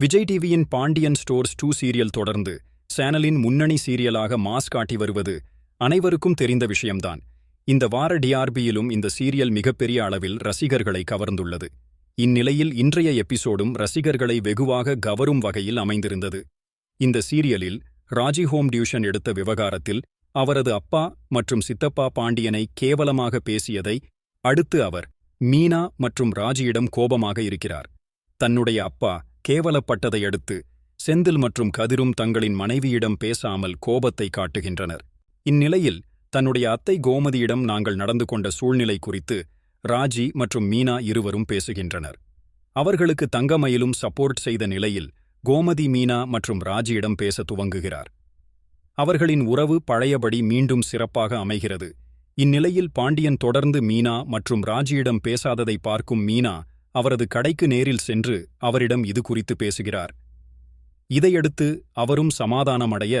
விஜய் டிவியின் Pandian stores two serial தொடர்ந்து சேனலின் முன்னணி சீரியலாக மாஸ் காட்டி வருவது அனைவருக்கும் தெரிந்த விஷயம்தான். இந்த வார டிஆர்பியிலும் இந்த சீரியல் மிகப்பெரிய அளவில் ரசிகர்களை கவர்ந்துள்ளது. இந்நிலையில் இன்றைய எபிசோடும் ரசிகர்களை வெகுவாக கவரும் வகையில் அமைந்திருந்தது. இந்த சீரியலில் ராஜி ஹோம் டியூஷன் எடுத்த விவகாரத்தில் அவரது அப்பா மற்றும் சித்தப்பா பாண்டியனை கேவலமாக பேசியதை அடுத்து அவர் மீனா மற்றும் ராஜியிடம் கோபமாக இருக்கிறார். தன்னுடைய அப்பா கேவலப்பட்டதை அடுத்து செந்தில் மற்றும் கதிரும் தங்களின் மனைவியிடம் பேசாமல் கோபத்தை காட்டுகின்றனர். இந்நிலையில் தன்னுடைய அத்தை கோமதியிடம் நாங்கள் நடந்து கொண்ட சூழ்நிலை குறித்து ராஜி மற்றும் மீனா இருவரும் பேசுகின்றனர். அவர்களுக்கு தங்கமயிலும் சப்போர்ட் செய்த நிலையில் கோமதி மீனா மற்றும் ராஜியிடம் பேச துவங்குகிறார். அவர்களின் உறவு பழையபடி மீண்டும் சிறப்பாக அமைகிறது. இந்நிலையில் பாண்டியன் தொடர்ந்து மீனா மற்றும் ராஜியிடம் பேசாததை பார்க்கும் மீனா அவரது கடைக்கு நேரில் சென்று அவரிடம் இது குறித்து பேசுகிறார். இதையடுத்து அவரும் சமாதானமடைய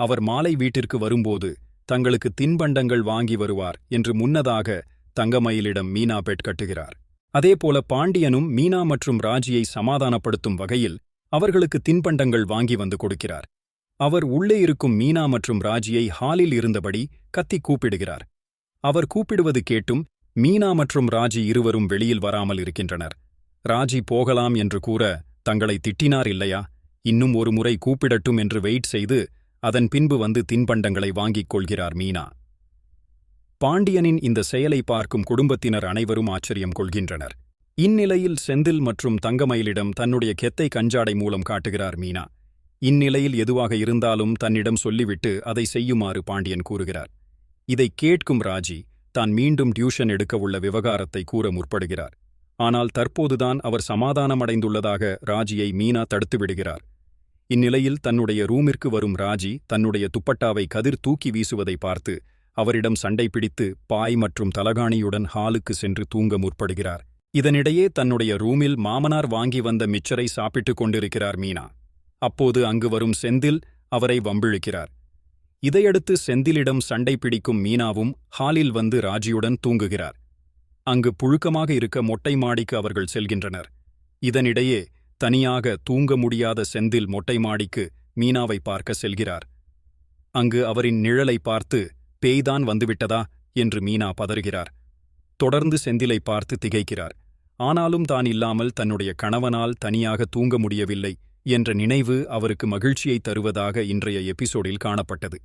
அவர் மாலை வீட்டிற்கு வரும்போது தங்களுக்கு தின்பண்டங்கள் வாங்கி வருவார் என்று முன்னதாக தங்கமயிலிடம் மீனா பெட் கட்டுகிறார். அதேபோல பாண்டியனும் மீனா மற்றும் ராஜியை சமாதானப்படுத்தும் வகையில் அவர்களுக்கு தின்பண்டங்கள் வாங்கி வந்து கொடுக்கிறார். அவர் உள்ளே இருக்கும் மீனா மற்றும் ராஜியை ஹாலில் இருந்தபடி கத்தி கூப்பிடுகிறார். அவர் கூப்பிடுவது கேட்டும் மீனா மற்றும் ராஜி இருவரும் வெளியில் வராமல் இருக்கின்றனர். ராஜி போகலாம் என்று கூற தங்களை திட்டினார் இல்லையா? இன்னும் ஒரு முறை கூப்பிடட்டும் என்று வெயிட் செய்து அதன் பின்பு வந்து தின்பண்டங்களை வாங்கிக் கொள்கிறார் மீனா. பாண்டியனின் இந்த செயலை பார்க்கும் குடும்பத்தினர் அனைவரும் ஆச்சரியம் கொள்கின்றனர். இந்நிலையில் செந்தில் மற்றும் தங்கமயிலிடம் தன்னுடைய கெத்தை கஞ்சாடை மூலம் காட்டுகிறார் மீனா. இந்நிலையில் எதுவாக இருந்தாலும் தன்னிடம் சொல்லிவிட்டு அதை செய்யுமாறு பாண்டியன் கூறுகிறார். இதை கேட்கும் ராஜி தான் மீண்டும் டியூஷன் எடுக்க உள்ள விவகாரத்தை கூற முற்படுகிறார். ஆனால் தற்போதுதான் அவர் சமாதானமடைந்துள்ளதாக ராஜியை மீனா தடுத்துவிடுகிறார் இந்நிலையில் தன்னுடைய ரூமிற்கு வரும் ராஜி தன்னுடைய துப்பட்டாவை கதிர் தூக்கி வீசுவதை பார்த்து அவரிடம் சண்டை பிடித்து பாய் மற்றும் தலகாணியுடன் ஹாலுக்கு சென்று தூங்க முற்படுகிறார். இதனிடையே தன்னுடைய ரூமில் மாமனார் வாங்கி வந்த மிச்சரை சாப்பிட்டுக் கொண்டிருக்கிறார் மீனா. அப்போது அங்கு வரும் செந்தில் அவரை வம்பிழுக்கிறார். இதையடுத்து செந்திலிடம் சண்டை பிடிக்கும் மீனாவும் ஹாலில் வந்து ராஜியுடன் தூங்குகிறார். அங்கு புழுக்கமாக இருக்க மொட்டை மாடிக்கு அவர்கள் செல்கின்றனர். இதனிடையே தனியாக தூங்க முடியாத செந்தில் மொட்டை மாடிக்கு மீனாவை பார்க்க செல்கிறார். அங்கு அவரின் நிழலை பார்த்து பேய்தான் வந்துவிட்டதா? என்று மீனா பதறுகிறார். தொடர்ந்து செந்திலை பார்த்து திகைக்கிறார். ஆனாலும் தான் இல்லாமல் தன்னுடைய கணவனால் தனியாக தூங்க முடியவில்லை என்ற நினைவு அவருக்கு மகிழ்ச்சியை தருவதாக இன்றைய எபிசோடில் காணப்பட்டது.